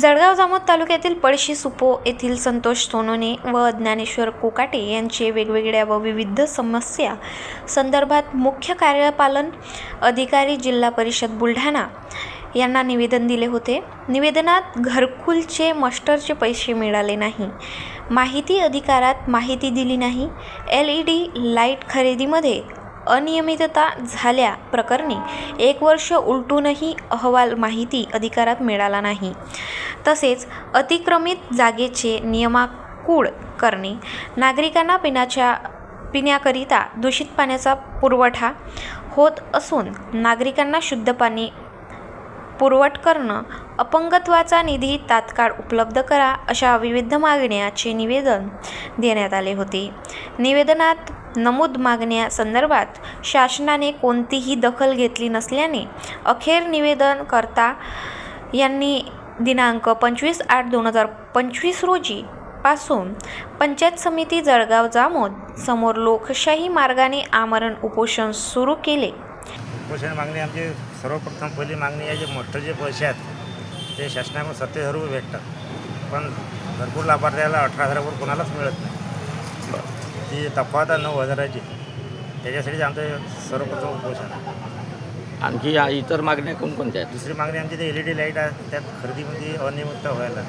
जळगाव जामोद तालुक्यातील पळशी सुपो येथील संतोष सोनोने व ज्ञानेश्वर कोकाटे यांचे वेगवेगळ्या व विविध समस्या संदर्भात मुख्य कार्यपालन अधिकारी जिल्हा परिषद बुलढाणा यांना निवेदन दिले होते. निवेदनात घरकुलचे मस्टरचे पैसे मिळाले नाही. माहिती अधिकारात माहिती दिली नाही. एल ई डी लाइट खरेदीमध्ये अनियमितता झाल्या प्रकरणी एक वर्ष उलटूनही अहवाल माहिती अधिकारात मिळाला नाही. तसेच अतिक्रमित जागेचे नियमाकूळ करणे नागरिकांना पिण्याच्या पिण्याकरिता दूषित पाण्याचा पुरवठा होत असून नागरिकांना शुद्ध पाणी पुरवठ करणं अपंगत्वाचा निधी तात्काळ उपलब्ध करा अशा विविध मागण्याचे निवेदन देण्यात आले होते. निवेदनात नमूद मागण्या संदर्भात शासनाने कोणतीही दखल घेतली नसल्याने अखेर निवेदनकर्ता यांनी दिनांक पंचवीस आठ दोन हजार पंचवीस रोजी पासून पंचायत समिती जळगाव जामोद समोर लोकशाही मार्गाने आमरण उपोषण सुरू केले. उपोषण मागणी आमची सर्वप्रथम पहिली मागणी आहे जे मोठे जे पैसे आहेत ते शासनाकडून सत्तेत रुपये भेटतात. पण भरपूर लाभार्थ्याला अठरा हजारावर कोणालाच मिळत नाही. ती तफावत आहे नऊ हजाराची त्याच्यासाठी आमचं सर्वप्रथम उपोषण आहे. आणखी या इतर मागण्या कोणकोणत्या आहेत? दुसरी मागणी आमची ते एल ई डी लाइट आहे त्यात खरेदीमध्ये अनियमितता व्हायला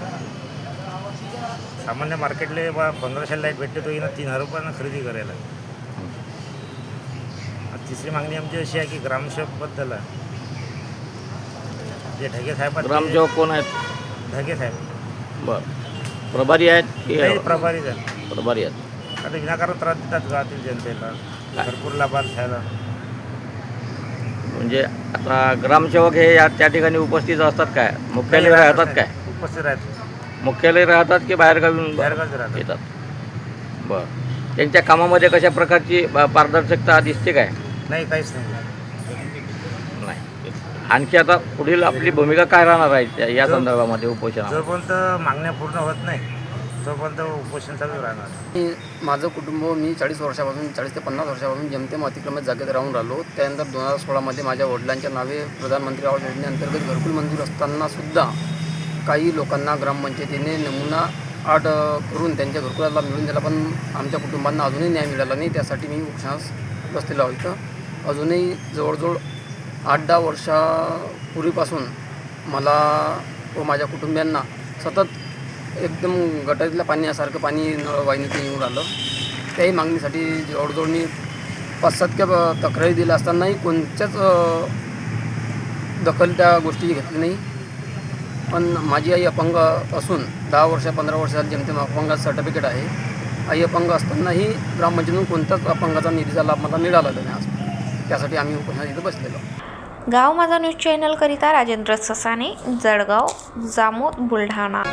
सामान्य मार्केटले बा पंधराशे लाइट भेटते तो येणं तीन हजार रुपयानं खरेदी करायला आणि तिसरी मागणी आमची अशी आहे की ग्रामसेवकबद्दल आहे. जे ढगे साहेब आहेत ते- ग्रामसेवक कोण आहेत? ढगे साहेब. बरं. प्रभारी आहेत की आहे प्रभारी आहेत. आता विनाकारण त्रास देतात गावातील जनतेला. भरपूर लाभार्थी घ्यायला. म्हणजे आता ग्रामसेवक हे या त्या ठिकाणी उपस्थित असतात काय? मुख्यालय राहतात काय? उपस्थित राहतात. मुख्यालय राहतात की बाहेरगावी बाहेरगावचे राहतात. येतात? बरं. त्यांच्या कामामध्ये कशा प्रकारची पारदर्शकता दिसते काय? नाही काहीच नाही. नाही. आणखी आता पुढील आपली भूमिका काय राहणार आहे त्या- या संदर्भामध्ये उपोषणा जोपर्यंत मागण्या पूर्ण होत नाही तोपर्यंत उपोषण चालू राहणार. मी माझं कुटुंब मी चाळीस वर्षापासून चाळीस ते पन्नास वर्षापासून जेमतेम अतिक्रमित जागेत राहून राहिलो. त्यानंतर दोन हजार सोळामध्ये माझ्या वडिलांच्या नावे प्रधानमंत्री आवास योजनेअंतर्गत घरकुल मंजूर असताना सुद्धा काही लोकांना ग्रामपंचायतीने नमुना आठ करून त्यांच्या घरकुलाला मिळून दिला पण आमच्या कुटुंबांना अजूनही न्याय मिळाला नाही. त्यासाठी मी उपोषणास बसलेला होतं अजूनही जवळजवळ आठ दहा वर्षापूर्वीपासून मला व माझ्या कुटुंबियांना सतत एकदम गटारीतल्या पाण्यासारखं पाणी वाहिनीतून येऊन राहिलं. त्याही मागणीसाठी जवळजवळ मी पाच सात तक्रारी दिल्या असतानाही कोणत्याच दखल त्या गोष्टीची घेतली नाही. पण माझी आई अपंग असून दहा वर्ष पंधरा वर्षात जेमतेम अपंगाचं सर्टिफिकेट आहे. आई अपंग असतानाही ग्रामपंचायतीतून कोणताच अपंगाचा निधीचा लाभ मला मिळाला नाही आज. त्यासाठी आम्ही उपोषणात इथं बसलेलो. गाव माझा न्यूज चॅनलकरिता राजेंद्र ससाने जळगाव जामोद बुलढाणा.